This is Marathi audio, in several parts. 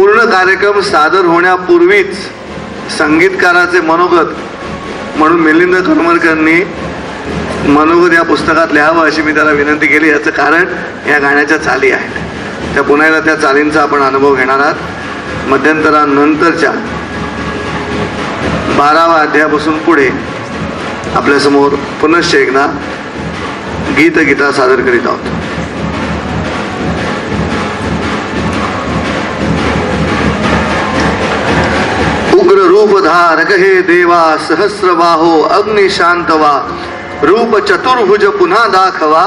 पूर्ण कार्यक्रम सादर होण्यापूर्वीच संगीतकाराचे मनोगत म्हणून मिलिंद करमरकरांनी मनोगत या पुस्तकात लिहावं अशी मी त्याला विनंती केली. याचं कारण या गाण्याच्या चाली आहेत. त्या पुन्हा एकदा त्या चालींचा आपण अनुभव घेणार आहात. मध्यंतरानंतरच्या बारावा अध्यायापासून पुढे आपल्यासमोर पुनश्च एकदा गीत गीता सादर करीत आहोत. उग्र हे देवा सहस्रबाहो अग्निशांतवा रूप चतुर्भुज पुन्हा दाखवा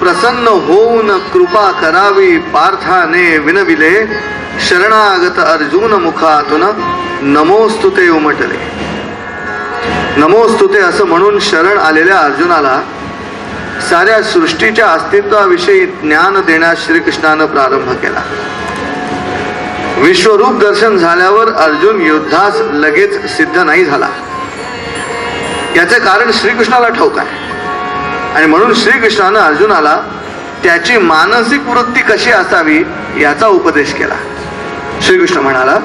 प्रसन्न होऊन कृपा करावी पार्थाने विनविले शरणागत अर्जुन मुखातून नमोस्तुते उमटले. नमोस्तुते असं म्हणून शरण आलेल्या अर्जुनाला साऱ्या सृष्टीच्या अस्तित्वाविषयी ज्ञान देण्यास श्रीकृष्णानं प्रारंभ केला. विश्वरूप दर्शन झाल्यावर अर्जुन युद्धास लगेच सिद्ध नाही झाला. याचे कारण श्रीकृष्णाला ठाऊक आहे. आणि म्हणून श्रीकृष्णानं अर्जुनाला त्याची मानसिक वृत्ती कशी असावी याचा उपदेश केला. श्रीकृष्ण म्हणाला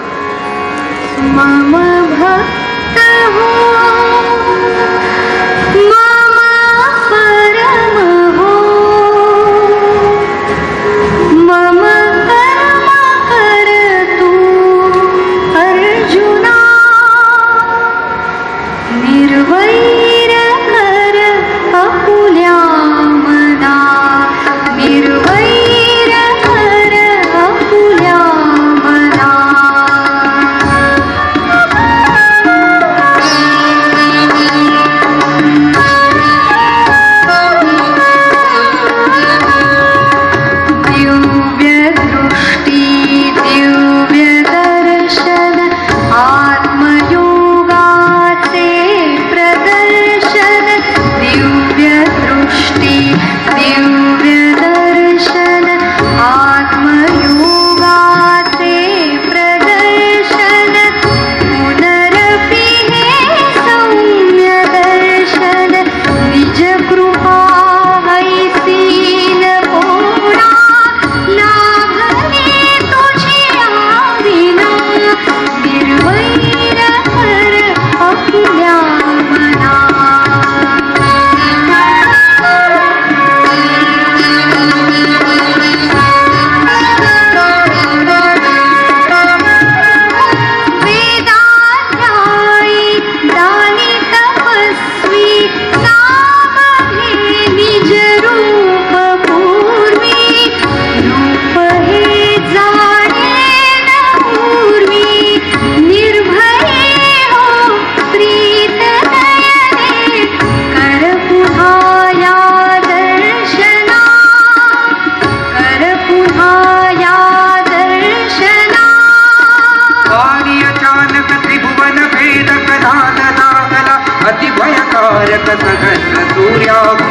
भयकारक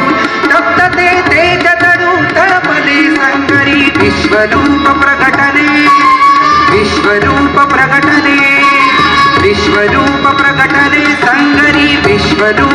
तप्त ते तेज तरू तळपले विश्वरूप प्रकटले विश्वरूप प्रकटले विश्वरूप प्रकटले संगरी विश्वरूप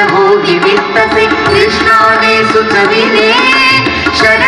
ो विवित्त सि कृष्णाने सुखविरे शरण